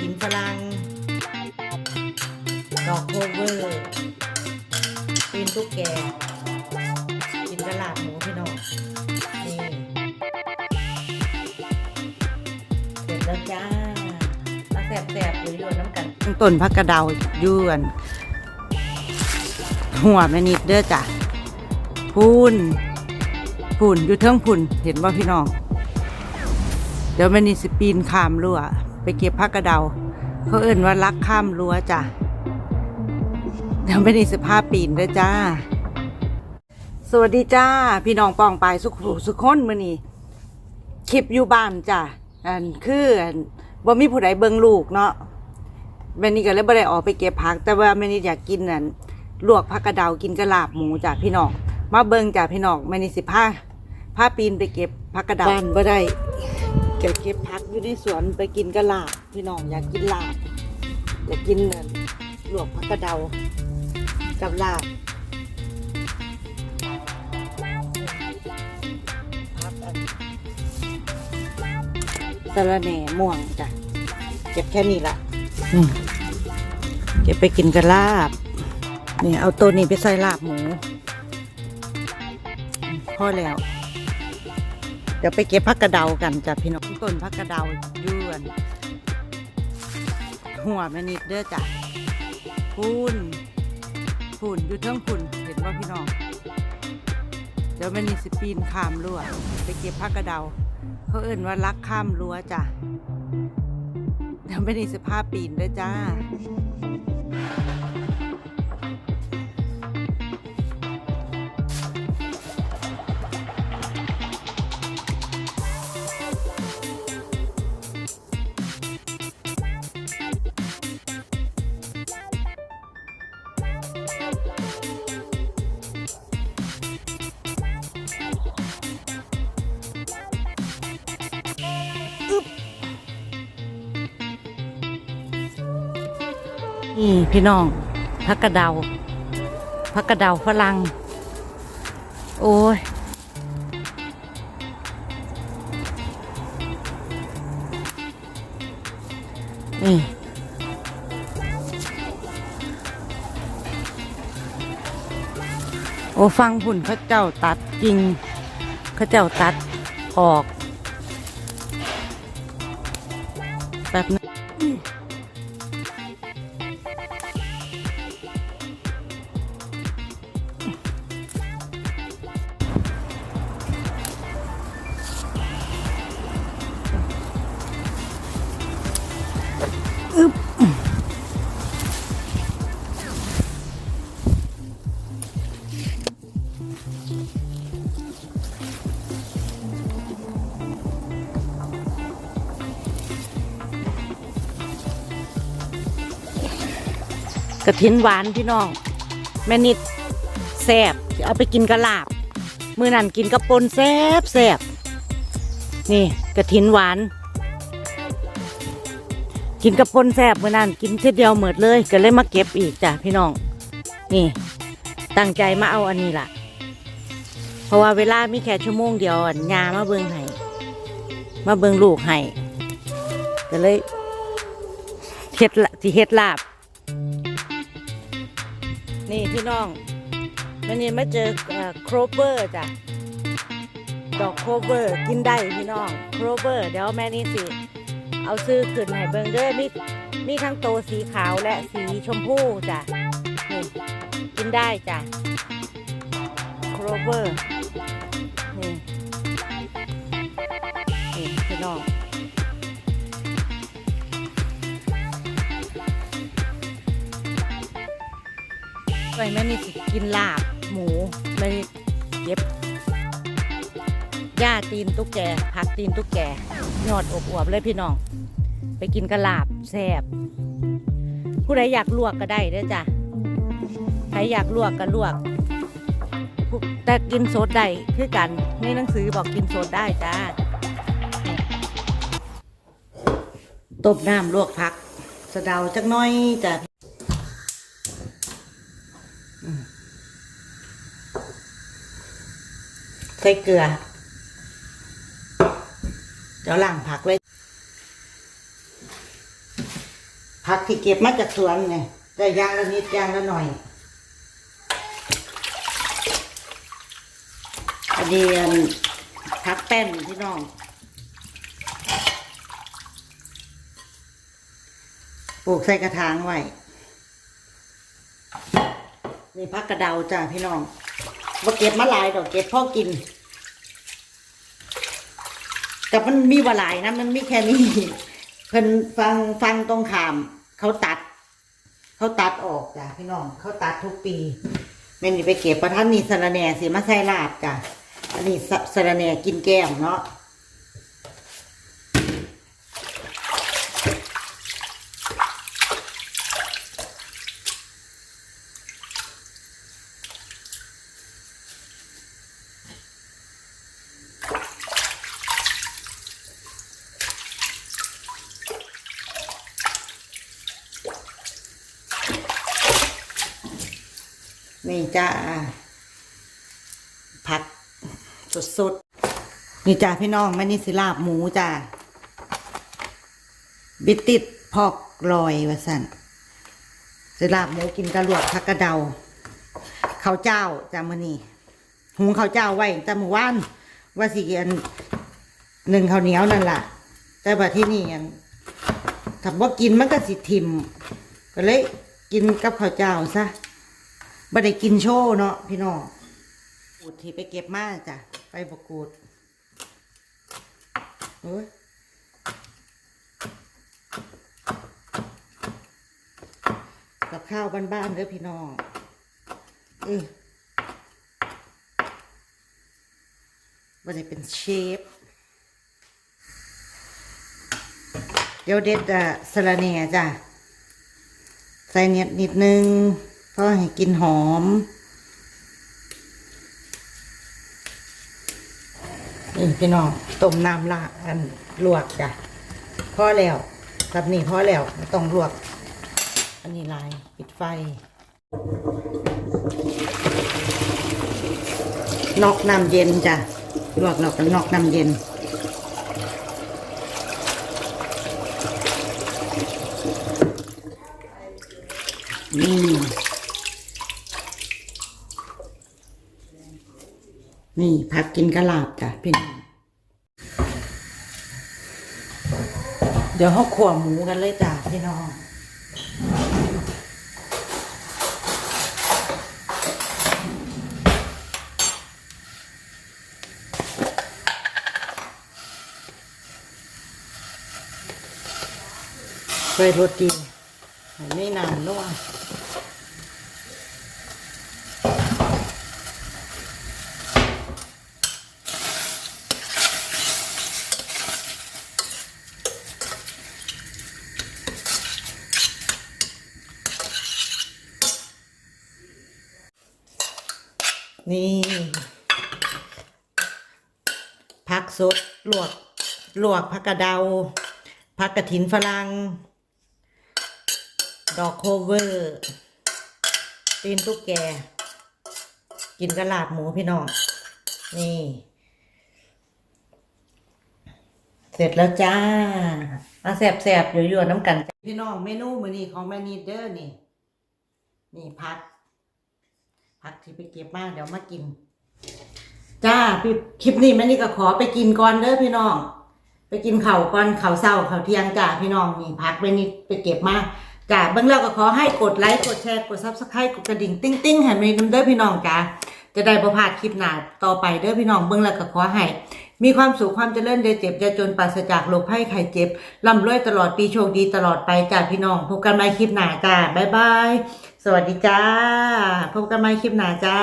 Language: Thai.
กินฝรั่งดอกโคเวอร์ปีนตุ๊กแกกินกระลาดหมูพี่น้องนี่เสร็จแล้วจ้ามาแสบๆอยู่ยๆน้ำกันต้นผักกระเดาอยวนหัวแม่นิดเด้อจ้ะพูนพูนอยู่เทิงพูนเห็นว่าพี่น้อง เดี๋ยวแม่นิดสิปีนขามรั้ว ไปเก็บผักกระเดา เขาเอิ่นว่าลักข้ามรั้วจ้ะเดี๋ยวแม่นิดสิพาปีนเด้จ้า สวัสดีจ้า พี่น้องปองปายสุขสุขคนมื้อนี้คลิปอยู่บ้านจ้ะอันคืออันบ่มีผู้ใดเบิ่งลูกเนาะแม่นี่ก็เลยบ่ได้ออกไปเก็บผัก แต่ว่าแม่นี่อยากกินอันลวกผักกระเดากินกระลาบหมูจ้ะพี่น้องมาเบิ่งจ้ะพี่น้องแม่นี่สิพาพาปีนไปเก็บผักกระเดาบ้านบ่ได้ เก็บเก็บผักอยู่ในสวนไปกินกระลาบพี่น้องอยากกินลาบอยากกินอันลวกผักกระเดากับลาบพักอันสะระแหน่ม่วงจ้ะเก็บแค่นี้ละอืมเก็บไปกินกับลาบนี่เอาตัวนี้ไปใส่ลาบหมูอืมพอแล้วเดี๋ยวไปเก็บผักกระเดากันจ้ะพี่น้องต้นผักกระเดาอยวนหัวแม่นิดเด้อจ้ะพูนพูนอยู่เทิงพูนเห็นว่าพี่น้องเดี๋ยวมันนี่สิปีนข้ามรั้วไปเก็บผักกระเดา เขาเอิ่นว่าลักข้ามรั้วจ้ะเดี๋ยวมันนี่สิพาปีนเด้วยจ้า นี่พี่น้องผักกระเดาผักกระเดาฝรั่งโอ้ยนี่โอ้ฟังผุ่นเขาเจ้าตัดจริงเขาเจ้าตัดออกแบบนั้ กระถินหวานพี่น้อง แม่นิดแซบเอาไปกินกระลาบ มือนั่นกินกระปนแซบแซบนี่กระถินหวาน กินกระปนแซบมือนั่นกินเท่เดียวเหมือดเลยก็เลยมาเก็บอีกจ้ะพี่น้อง นี่ ตั้งใจมาเอาอันนี้ล่ะ เพราะว่าเวลามีแค่ชั่วโมงเดียวอันยามาเบิงให้มาเบิงลูกให้ก็เลยเฮ็ดละที่เฮ็ดลาบ นี่พี่น้องวันนี้มาเจอโครเบอร์จ้ะ ดอกโครเบอร์กินได้พี่น้องโครเบอร์เดี๋ยวแม่นี่สิ เอาซื้อขึ้นให้เบิ่งเด้อมีมีทั้งโตวสีขาวและสีชมพูจ้ะนี่กินได้จ้ะโครเบอร์นี่นี่พี่น้อง ไปแม่นี่สิกินลาบหมูแม่นี่เก็บหญ้าตีนตุ๊กแกผักตีนตุ๊กแกยอดอบอวบเลยพี่น้อง ไปกินกระลาบแซ่บผู้ใดอยากลวกก็ได้เด้อจ้ะใครอยากลวกก็ลวก แต่กินสดได้คือกันในหนังสือบอกกินสดได้จ้าต้มน้ำลวกผักสะเดาจักน้อยจ้ะ ส่เกลือเดี๋ยวล้างผักเลยผักที่เก็บมาจากสวนเนี่ยได้ย่างละนิดย่างละหน่อยอันนี้ผักแป้นพี่น้องปลูกใส่กระถางไว้นี่พักกระเดาจ้าพี่น้องว่าเก็บมาหลายดอกเก็บพ่อกิน แต่มันมีว่าหลายนะมันมีแค่นี้เพิ่นฟังฟังตรงขาม เขาตัด เขาตัดออกจ้ะพี่น้อง เขาตัดทุกปีแม่นี่ไปเก็บประทันนี่สระแหน่สิมาใส่ลาบจ้ะอันนี้สะสะระแหน่กินแก้มเนาะ นี่จ้าผักสดๆ นี่จ้าพี่น้องมันนี่สิลาบหมูจ้าบิติดพอกลอยวะสันสิลาบหมูกินกระหลวกผักกระเดาข้าวเจ้าจ้ามือนี่หุงข้าวเจ้าไว้แต่เมื่อวานว่าสิเกนหนึ่งข้าวเหนียวนั่นล่ะ แต่ว่าที่นี่อันถ้าบ่กินมันก็สิทิมก็เลยกินกับข้าวเจ้าซะ บ่ได้กินโชว์เนาะพี่น้องกูดที่ไปเก็บมาจ้ะไปบกูดโอ้ยกับข้าวบ้านๆเด้อพี่น้องเออบ่ได้เป็นเชฟเดี๋ยวเด็ดอะสะระแหน่จ้ะใส่เนียดนิดนึง เพราะให้กินหอมนี่พี่น้องต้มน้ำละอันลวกจ้ะพอแล้วกับนี่พอแล้วต้องลวก อันนี้ลายปิดไฟนอกน้ำเย็นจ้ะลวกเราก็นอกน้ำเย็นนี่ นี่พักกินกะลาบจ้ะพี่น้องเดี๋ยวเขาขวหมูกันเลยจ้ะพี่น้องไปรสดีไม่นานนัวนี่ ผัก สดลวกลวกผักกระเดาผักกระถินฝรั่งดอกโคเวอร์ตีนตุ๊กแก กินกระลาบหมูพี่น้อง นี่ เสร็จแล้วจ้ามาแสบๆอยู่ๆน้ำกันพี่น้องเมนูมื้อนี้ของแม่นีเดอร์นี่ นี่พักพักที่ไปเก็บมาเดี๋ยวมากิน จ้าพี่คลิปนี้แม่นี่ก็ขอไปกินก่อนเด้อพี่น้อง ไปกินเข้าก่อนเข้าวเช้าเข้าเที่ยงจ้าพี่น้องนี่พักไปนี่ไปเก็บมาจ้าเบื้องแล้วก็ขอให้กดไลค์กดแชร์กดซับสไครต์กดกระดิ่งติ้งติ้งให้แม่นำเด้อพี่น้องจ้าจะได้ประพาดคลิปหน้าต่อไปเด้อพี่น้องเบื้องแล้วก็ขอให้มีความสุขความเจริญอย่าเจ็บอย่าจนปราศจากโรคภัยไข้เจ็บร่ำรวยตลอดปีโชคดีตลอดไปจ้าพี่น้องพบกันใหม่คลิปหน้าจ้าบ๊ายบายสวัสดีจ้าพบกันใหม่คลิปหน้าจ้า